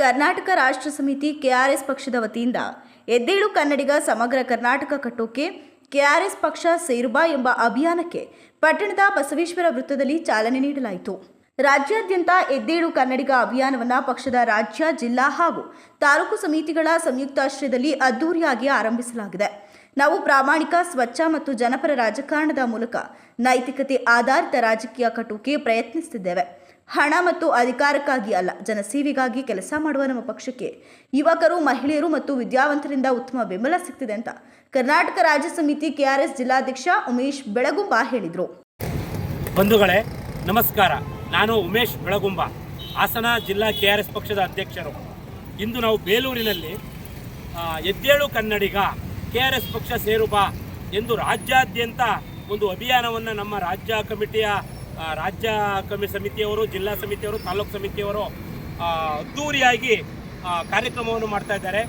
ಕರ್ನಾಟಕ ರಾಷ್ಟ್ರ ಸಮಿತಿ ಕೆಆರ್ಎಸ್ ಪಕ್ಷದ ವತಿಯಿಂದ ಎದ್ದೇಳು ಕನ್ನಡಿಗ ಸಮಗ್ರ ಕರ್ನಾಟಕ ಕಟ್ಟೋಕೆ ಕೆಆರ್ಎಸ್ ಪಕ್ಷ ಸೇರುಬಾ ಎಂಬ ಅಭಿಯಾನಕ್ಕೆ ಪಟ್ಟಣದ ಬಸವೇಶ್ವರ ವೃತ್ತದಲ್ಲಿ ಚಾಲನೆ ನೀಡಲಾಯಿತು. ರಾಜ್ಯಾದ್ಯಂತ ಎದ್ದೇಳು ಕನ್ನಡಿಗ ಅಭಿಯಾನವನ್ನು ಪಕ್ಷದ ರಾಜ್ಯ, ಜಿಲ್ಲಾ ಹಾಗೂ ತಾಲೂಕು ಸಮಿತಿಗಳ ಸಂಯುಕ್ತಾಶ್ರಯದಲ್ಲಿ ಅದ್ದೂರಿಯಾಗಿ ಆರಂಭಿಸಲಾಗಿದೆ. ನಾವು ಪ್ರಾಮಾಣಿಕ, ಸ್ವಚ್ಛ ಮತ್ತು ಜನಪರ ರಾಜಕಾರಣದ ಮೂಲಕ ನೈತಿಕತೆ ಆಧಾರಿತ ರಾಜಕೀಯ ಕಟ್ಟೋಕೆ ಪ್ರಯತ್ನಿಸುತ್ತಿದ್ದೇವೆ. ಹಣ ಮತ್ತು ಅಧಿಕಾರಕ್ಕಾಗಿ ಅಲ್ಲ ಜನಸೇವೆಗಾಗಿ ಕೆಲಸ ಮಾಡುವ ನಮ್ಮ ಪಕ್ಷಕ್ಕೆ. ಯುವಕರು, ಮಹಿಳೆಯರು ಮತ್ತು ವಿದ್ಯಾವಂತರಿಂದ ಉತ್ತಮ ಬೆಂಬಲ ಸಿಗ್ತಿದೆ ಅಂತ ಕರ್ನಾಟಕ ರಾಜ್ಯ ಸಮಿತಿ ಕೆಆರ್ಎಸ್ ಜಿಲ್ಲಾಧ್ಯಕ್ಷ ಉಮೇಶ್ ಬೆಳಗುಂಬ ಹೇಳಿದರು. ಬಂಧುಗಳೇ, ನಮಸ್ಕಾರ. ನಾನು ಉಮೇಶ್ ಬೆಳಗುಂಬ, ಹಾಸನ ಜಿಲ್ಲಾ ಕೆ ಪಕ್ಷದ ಅಧ್ಯಕ್ಷರು. ಇಂದು ನಾವು ಬೇಲೂರಿನಲ್ಲಿ ಎದ್ದೇಳು ಕನ್ನಡಿಗ ಕೆ ಪಕ್ಷ ಸೇರುಬಾ ಎಂದು ರಾಜ್ಯಾದ್ಯಂತ ಒಂದು ಅಭಿಯಾನವನ್ನು ನಮ್ಮ ರಾಜ್ಯ ಕಮಿಟಿಯ ರಾಜ್ಯ ಕಮಿ ಸಮಿತಿಯವರು, ಜಿಲ್ಲಾ ಸಮಿತಿಯವರು, ತಾಲೂಕು ಸಮಿತಿಯವರು ಅದ್ದೂರಿಯಾಗಿ ಕಾರ್ಯಕ್ರಮವನ್ನು ಮಾಡ್ತಾ ಇದ್ದಾರೆ.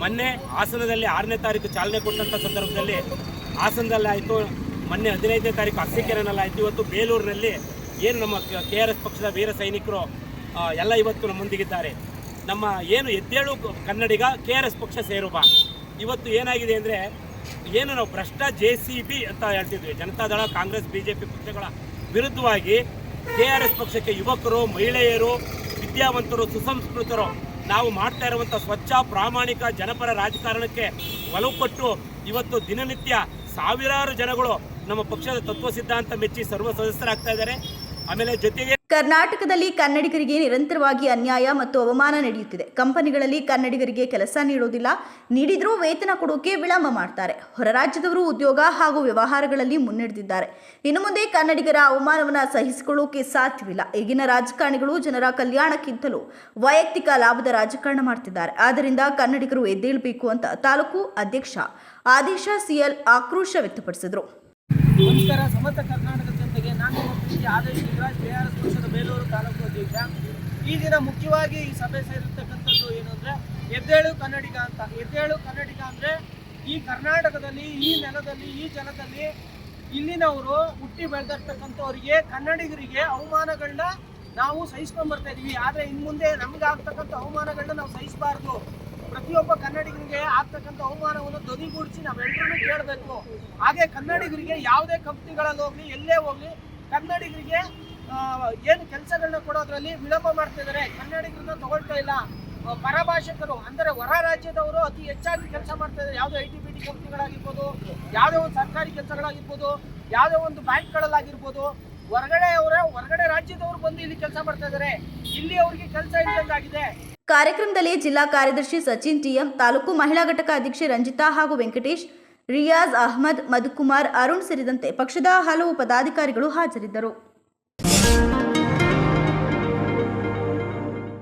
ಮೊನ್ನೆ ಹಾಸನದಲ್ಲಿ ಆರನೇ ತಾರೀಕು ಚಾಲನೆ ಕೊಟ್ಟಂಥ ಸಂದರ್ಭದಲ್ಲಿ ಹಾಸನದಲ್ಲಿ ಆಯಿತು. ಮೊನ್ನೆ ಹದಿನೈದನೇ ತಾರೀಕು ಅರಸೀಕೆರೆನಲ್ಲಿ ಆಯಿತು. ಇವತ್ತು ಬೇಲೂರಿನಲ್ಲಿ ಏನು ನಮ್ಮ ಕೆ ಆರ್ ಎಸ್ ಪಕ್ಷದ ವೀರ ಸೈನಿಕರು ಎಲ್ಲ ಇವತ್ತು ನಮ್ಮೊಂದಿಗಿದ್ದಾರೆ ನಮ್ಮ ಏನು ಎದ್ದೇಳು ಕನ್ನಡಿಗ ಕೆ ಆರ್ ಎಸ್ ಪಕ್ಷ ಸೇರುವ ಇವತ್ತು ಏನಾಗಿದೆ ಅಂದರೆ, ಏನು ನಾವು ಭ್ರಷ್ಟ ಜೆ ಸಿ ಬಿ ಅಂತ ಹೇಳ್ತಿದ್ವಿ. Janata Dal Congress, B J P ಪಕ್ಷಗಳ ವಿರುದ್ಧವಾಗಿ ಕೆ ಆರ್ ಎಸ್ ಪಕ್ಷಕ್ಕೆ ಯುವಕರು, ಮಹಿಳೆಯರು, ವಿದ್ಯಾವಂತರು, ಸುಸಂಸ್ಕೃತರು, ನಾವು ಮಾಡ್ತಾ ಇರುವಂಥ ಸ್ವಚ್ಛ, ಪ್ರಾಮಾಣಿಕ ಜನಪರ ರಾಜಕಾರಣಕ್ಕೆ ಒಲವು ಕೊಟ್ಟು ಇವತ್ತು ದಿನನಿತ್ಯ ಸಾವಿರಾರು ಜನಗಳು ನಮ್ಮ ಪಕ್ಷದ ತತ್ವ ಸಿದ್ಧಾಂತ ಮೆಚ್ಚಿ ಸರ್ವ ಸದಸ್ಯರಾಗ್ತಾ ಇದ್ದಾರೆ. ಆಮೇಲೆ ಜೊತೆಗೆ ಕರ್ನಾಟಕದಲ್ಲಿ ಕನ್ನಡಿಗರಿಗೆ ನಿರಂತರವಾಗಿ ಅನ್ಯಾಯ ಮತ್ತು ಅವಮಾನ ನಡೆಯುತ್ತಿದೆ. ಕಂಪನಿಗಳಲ್ಲಿ ಕನ್ನಡಿಗರಿಗೆ ಕೆಲಸ ನೀಡೋದಿಲ್ಲ ನೀಡಿದರೂ ವೇತನ ಕೊಡೋಕೆ ವಿಳಂಬ ಮಾಡ್ತಾರೆ. ಹೊರ ರಾಜ್ಯದವರು ಉದ್ಯೋಗ ಹಾಗೂ ವ್ಯವಹಾರಗಳಲ್ಲಿ ಮುನ್ನಡೆದಿದ್ದಾರೆ. ಇನ್ನು ಮುಂದೆ ಕನ್ನಡಿಗರ ಅವಮಾನವನ್ನು ಸಹಿಸಿಕೊಳ್ಳೋಕೆ ಸಾಧ್ಯವಿಲ್ಲ. ಈಗಿನ ರಾಜಕಾರಣಿಗಳು ಜನರ ಕಲ್ಯಾಣಕ್ಕಿಂತಲೂ ವೈಯಕ್ತಿಕ ಲಾಭದ ರಾಜಕಾರಣ ಮಾಡ್ತಿದ್ದಾರೆ. ಆದ್ದರಿಂದ ಕನ್ನಡಿಗರು ಎದ್ದೇಳಬೇಕು ಅಂತ ತಾಲೂಕು ಅಧ್ಯಕ್ಷ ಆದೇಶ ಸಿಎಲ್ ಆಕ್ರೋಶ ವ್ಯಕ್ತಪಡಿಸಿದರು. ನಮಸ್ಕಾರ. ಸಮರ್ಥ ಕರ್ನಾಟಕ ಜನತೆಗೆ ನಾನು ನಿಮ್ಮ ಆದೇಶ Adesh Lingaraj K R S ಪಕ್ಷದ ಬೇಲೂರು ತಾಲೂಕು ಅಧ್ಯಕ್ಷ. ಈ ದಿನ ಮುಖ್ಯವಾಗಿ ಈ ಸಭೆ ಸೇರಿರ್ತಕ್ಕಂಥದ್ದು ಏನು ಅಂದರೆ ಎದ್ದೇಳು ಕನ್ನಡಿಗ ಅಂತ. ಎದ್ದೇಳು ಕನ್ನಡಿಗ ಅಂದರೆ ಈ ಕರ್ನಾಟಕದಲ್ಲಿ, ಈ ನೆಲದಲ್ಲಿ, ಈ ಜನದಲ್ಲಿ ಇಲ್ಲಿನವರು ಹುಟ್ಟಿ ಬೆಳೆದಿರ್ತಕ್ಕಂಥವ್ರಿಗೆ, ಕನ್ನಡಿಗರಿಗೆ ಅವಮಾನಗಳನ್ನ ನಾವು ಸಹಿಸ್ಕೊಂಡ್ ಬರ್ತಾ ಆದರೆ ಇನ್ನು ಮುಂದೆ ನಮ್ಗೆ ಅವಮಾನಗಳನ್ನ ನಾವು ಸಹಿಸಬಾರ್ದು. ಪ್ರತಿಯೊಬ್ಬ ಕನ್ನಡಿಗರಿಗೆ ಆಗ್ತಕ್ಕಂಥ ಅವಮಾನವನ್ನು ಧ್ವನಿಗೂಡಿಸಿ ನಾವೆಲ್ಲರೂ ಕೇಳಬೇಕು. ಹಾಗೆ ಕನ್ನಡಿಗರಿಗೆ ಯಾವುದೇ ಕಂಪ್ನಿಗಳಲ್ಲಿ ಹೋಗ್ಲಿ, ಎಲ್ಲೇ ಹೋಗ್ಲಿ, ಕನ್ನಡಿಗರಿಗೆ ಏನು ಕೆಲಸಗಳನ್ನ ಕೊಡೋದ್ರಲ್ಲಿ ವಿಳಂಬ ಮಾಡ್ತಾ ಇದ್ದಾರೆ ಕನ್ನಡಿಗರನ್ನ ತಗೊಳ್ತಾ ಇಲ್ಲ. ಪರಭಾಷಕರು, ಅಂದರೆ ಹೊರ ರಾಜ್ಯದವರು ಅತಿ ಹೆಚ್ಚಾಗಿ ಕೆಲಸ ಮಾಡ್ತಾ ಇದ್ದಾರೆ ಯಾವುದೇ ಐ ಟಿ, ಬಿ, ಟಿ ಕಂಪ್ನಿಗಳಾಗಿರ್ಬೋದು, ಯಾವುದೇ ಒಂದು ಸರ್ಕಾರಿ ಕೆಲಸಗಳಾಗಿರ್ಬೋದು, ಯಾವುದೇ ಒಂದು ಬ್ಯಾಂಕ್ಗಳಲ್ಲಾಗಿರ್ಬೋದು, ಹೊರಗಡೆ ಅವರ, ಹೊರಗಡೆ ರಾಜ್ಯದವರು ಬಂದು ಇಲ್ಲಿ ಕೆಲಸ ಮಾಡ್ತಾ ಇದ್ದಾರೆ ಇಲ್ಲಿ ಅವರಿಗೆ ಕೆಲಸ ಇಲ್ಲದಂಗಾಗಿದೆ ಕಾರ್ಯಕ್ರಮದಲ್ಲಿ ಜಿಲ್ಲಾ ಕಾರ್ಯದರ್ಶಿ ಸಚಿನ್ ಟಿಎಂ, ತಾಲೂಕು ಮಹಿಳಾ ಘಟಕ ಅಧ್ಯಕ್ಷೆ ರಂಜಿತಾ ಹಾಗೂ ವೆಂಕಟೇಶ್, ರಿಯಾಜ್ ಅಹಮದ್, ಮಧುಕುಮಾರ್, ಅರುಣ್ ಸೇರಿದಂತೆ ಪಕ್ಷದ ಹಲವು ಪದಾಧಿಕಾರಿಗಳು ಹಾಜರಿದ್ದರು.